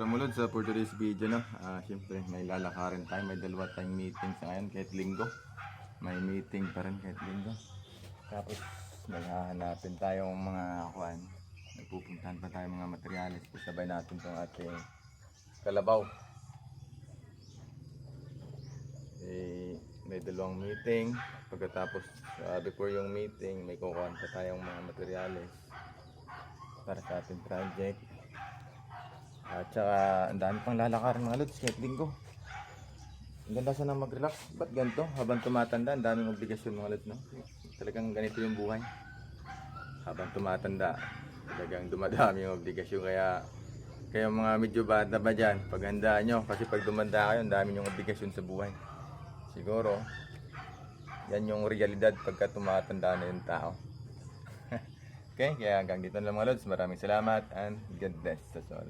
Lods, sa for today's video no, ah syempre may lalakarin tayo, may dalawa tayong meeting sa ngayon kahit linggo. May meeting pa rin kahit linggo. Tapos maghahanapin tayong mga kuan. Nagpupuntahan pa tayo mga materyales. Sabay natin tong ating kalabaw. Eh, may dalawang meeting. Pagkatapos, ah, before yung meeting, may kukuhan pa tayong mga materyales para sa ating project. At saka, ang dami pang lalakarin mga lods, kahit linggo. Ang ganda sana mag-relax. Ba't ganito? Habang tumatanda, ang daming obligasyon mga lods, no? Talagang ganito yung buhay. Habang tumatanda, talagang dumadami yung obligasyon. Kaya, kaya mga medyo bata pa dyan, paghandaan nyo. Kasi pag dumanda kayo, ang dami yung obligasyon sa buhay. Siguro, yan yung realidad pagka tumatanda na yung tao. okay, kaya hanggang dito lang mga lods. Maraming salamat and God bless us all.